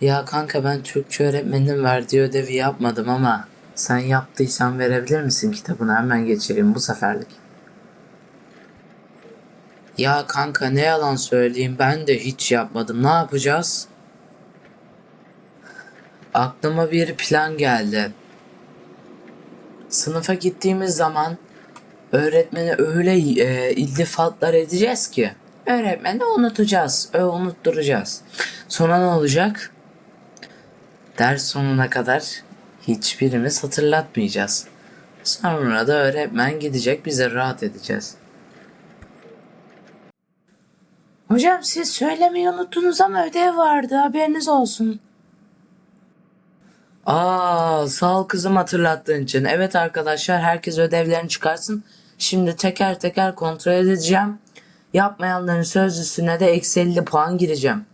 Ya kanka ben Türkçe öğretmeninin verdiği ödevi yapmadım ama sen yaptıysan verebilir misin kitabını hemen geçireyim bu seferlik. Ya kanka ne yalan söyleyeyim ben de hiç yapmadım ne yapacağız? Aklıma bir plan geldi. Sınıfa gittiğimiz zaman öğretmene öyle e, iltifatlar edeceğiz ki öğretmeni unutacağız, ö, unutturacağız. Sonra ne olacak? Ders sonuna kadar hiçbirimiz hatırlatmayacağız. Sonra da öğretmen gidecek bize rahat edeceğiz. Hocam siz söylemeyi unuttunuz ama ödev vardı haberiniz olsun. Aa, sağ ol kızım hatırlattığın için. Evet arkadaşlar herkes ödevlerini çıkarsın. Şimdi teker teker kontrol edeceğim. Yapmayanların sözlüsüne de eksi 50 puan gireceğim.